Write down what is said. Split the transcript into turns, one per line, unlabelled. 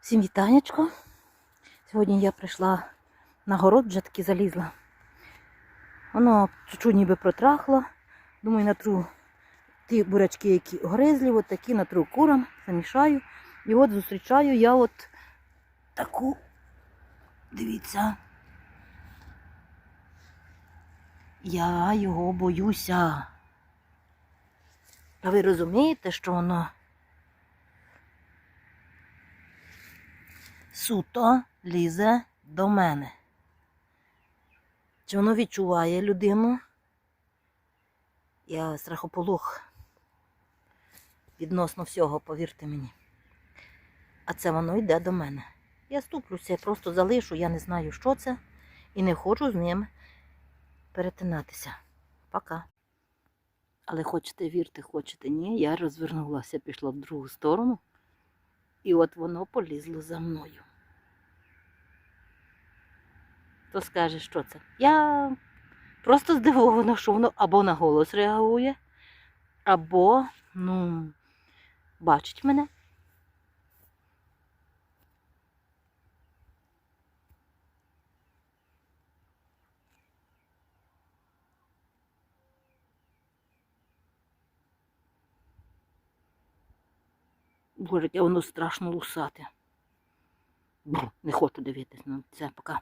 Всім вітанечко. Сьогодні я прийшла на город, вже таки залізла. Воно чуть-чуть ніби протрахло. Думаю, натру ті бурячки, які гризлі, от такі натру курам, замішаю. І от зустрічаю я от таку, дивіться. Я його боюся. А ви розумієте, що воно суто лізе до мене. Чи воно відчуває людину? Я страхополох відносно всього, повірте мені. А це воно йде до мене. Я ступлюся, я просто залишу, я не знаю, що це, і не хочу з ним перетинатися. Пока. Але хочете вірте, хочете ні, я розвернулася, пішла в другу сторону, і от воно полізло за мною. Хто скаже, що це? Я просто здивована, що воно або на голос реагує, або, ну, бачить мене. Боже, воно страшно лусате. Не хочу дивитись на це пока.